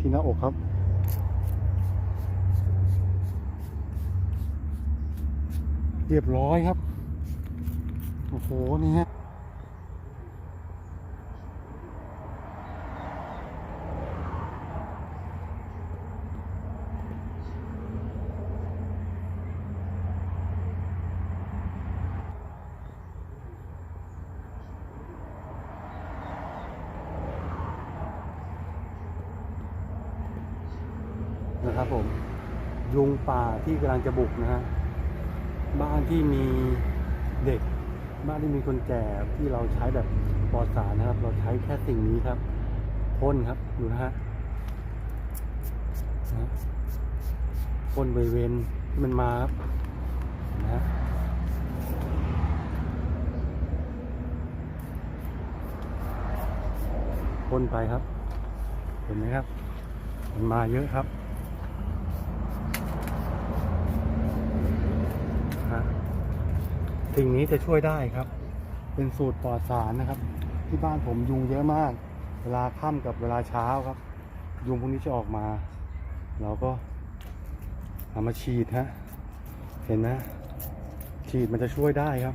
ที่หน้าอกครับ เรียบร้อยครับ โอ้โห นี่ฮะ นะครับผมยุงป่าที่กำลังจะบุกนะฮะบ้านที่มีเด็ก บ้านที่มีคนแก่ที่เราใช้แบบปลอดสารนะครับ เราใช้แค่สิ่งนี้ครับพ่นครับดูนะฮะพ่นบริเวณที่มันมาครับนะฮะพ่นไปครับ เห็นไหมครับ มันมาเยอะครับฮะ สิ่งนี้จะช่วยได้ครับ เป็นสูตรปลอดสารนะครับ ที่บ้านผมยุงเยอะมาก เวลาค่ำกับเวลาเช้าครับ ยุงพวกนี้จะออกมา เราก็เอามาฉีดฮะเห็นไหมฉีดมันจะช่วยได้ครับ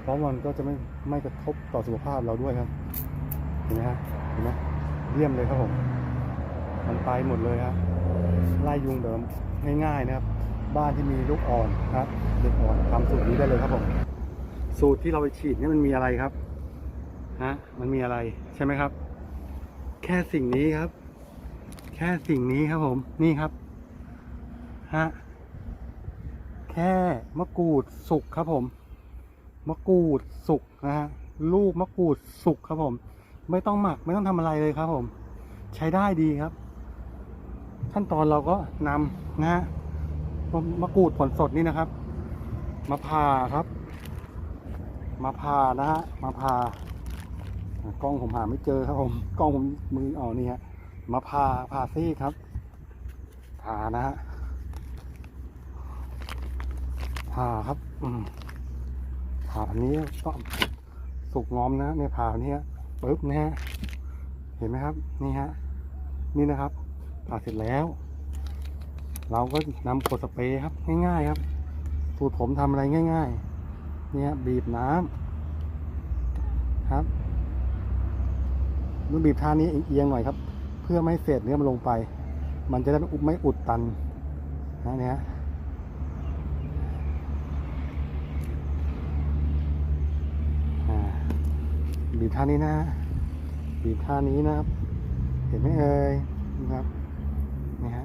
เพราะมันก็จะไม่ไม่กระทบต่อสุขภาพเราด้วยครับ เห็นไหมฮะเห็นไหมเยี่ยมเลยครับผม มันไปหมดเลยครับไล่ยุงเดิมง่ายๆนะครับ บ้านที่มีลูกอ่อนครับเด็กอ่อนทำสูตรนี้ได้เลยครับผมสูตรที่เราไปฉีดนี่มันมีอะไรครับฮะมันมีอะไรใช่ไหมครับ แค่สิ่งนี้ครับ แค่สิ่งนี้ครับผม นี่ครับฮะแค่มะกรูดสุกครับผม มะกรูดสุกนะฮะลูกมะกรูดสุกครับผม ไม่ต้องหมักไม่ต้องทำอะไรเลยครับผม ใช้ได้ดีครับ ขั้นตอนเราก็นำนะฮะ มะกรูดผลสดนี่นะครับ มาผ่าครับ มาผ่านะฮะ มาผ่าอะกล้องผมหาไม่เจอครับผมกล้องผมมือเอนี่ฮะมาผ่าผ่าซี่ครับผ่านะฮะผ่าครับ อืมผ่าอันนี้ก็สุกงอมนะเนี่ยผ่าอันนี้ปึ๊บนะฮะเห็นไหมครับ นี่ฮะนี่นะครับผ่าเสร็จแล้ว เราก็นำขวดสเปรย์ครับง่ายๆครับสูตรผมทำอะไรง่าย ๆ เนี่ยบีบน้ำครับต้อบีบท่านี้เอียงหน่อยครับ เพื่อไม่ให้เศษเนื้อมันลงไป มันจะได้ไม่อุดไม่อุดตันนะเนี่ยบีบท่านี้นะบีบท่านี้นะครับ เห็นไหมเอ่ยนะครับนี่ฮะ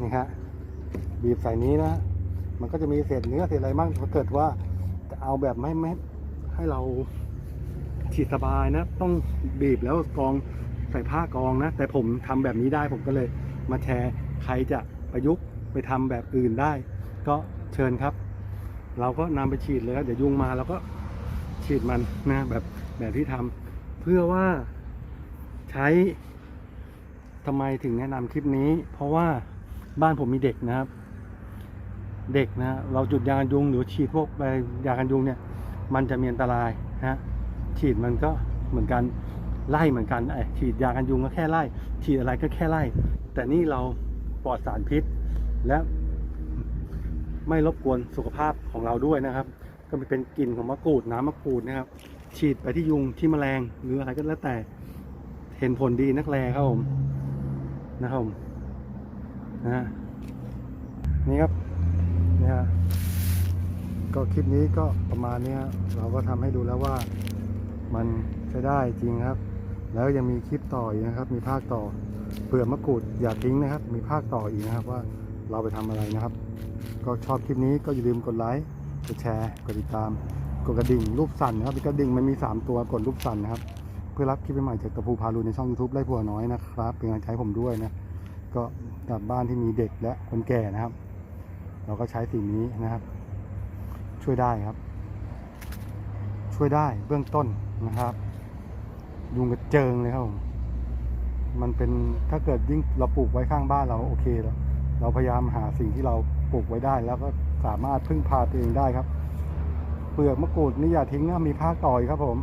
นี่ฮะบีบใส่นี้นะ มันก็จะมีเศษเนื้อเศษอะไรบ้างถ้าเกิดว่าจะเอาแบบไม่ไม่ให้เราฉีดสบายนะ ต้องบีบแล้วกองใส่ผ้ากองนะ แต่ผมทำแบบนี้ได้ผมก็เลยมาแชร์ใครจะประยุกต์ไปทำแบบอื่นได้ ก็เชิญครับ เราก็นำไปฉีดเลยเดี๋ยวยุงมาเราก็ฉีดมันนะแบบแบบที่ทำเพื่อว่าใช้ทำไมถึงแนะนำคลิปนี้ เพราะว่า บ้านผมมีเด็กนะครับ เด็กนะเราจุดยากันยุงหรือฉีดพวกไปยากันยุงเนี่ย มันจะมีอันตรายนะฉีดมันก็เหมือนกันไล่เหมือนกันไอ้ฉีดยากันยุงก็แค่ไล่ ฉีดอะไรก็แค่ไล่ แต่นี่เราปลอดสารพิษ และไม่รบกวนสุขภาพของเราด้วยนะครับ ก็เป็นกลิ่นของมะกรูดน้ำมะกรูดนะครับ ฉีดไปที่ยุงที่แมลงหรืออะไรก็แล้วแต่ เห็นผลดีนักแลครับผมนะครับผม นะนี่ครับเนี่ยฮะก็คลิปนี้ก็ประมาณนี้เราก็ทำให้ดูแล้วว่ามันใช้ได้จริงครับ แล้วยังมีคลิปต่ออีกนะครับ มีภาคต่อเปลือกมะกรูดอย่าทิ้งนะครับ มีภาคต่ออีกนะครับว่าเราไปทำอะไรนะครับ ก็ชอบคลิปนี้ก็อย่าลืมกดไลค์กดแชร์กดติดตามกดกระดิ่งรูปสั่นนะครับกระดิ่งมันมี 3 ตัวกดรูปสั่นนะครับ เพื่อรับคลิปใหม่จากตะพูพาลูในช่อง YouTube ไล่ผัวน้อยนะครับ เป็นกำลังใจให้ผมด้วยนะก็ กลับบ้านที่มีเด็กและคนแก่นะครับ เราก็ใช้สิ่งนี้นะครับ ช่วยได้ครับ ช่วยได้เบื้องต้นนะครับยุงกระเจิงเลยครับผมมันเป็นถ้าเกิดยิ่งเราปลูกไว้ข้างบ้านเราโอเคแล้ว เราพยายามหาสิ่งที่เราปลูกไว้ได้ แล้วก็สามารถพึ่งพาตัวเองได้ครับ เปลือกมะกรูดนี่อย่าทิ้งนะมีผ้าก่อยครับผม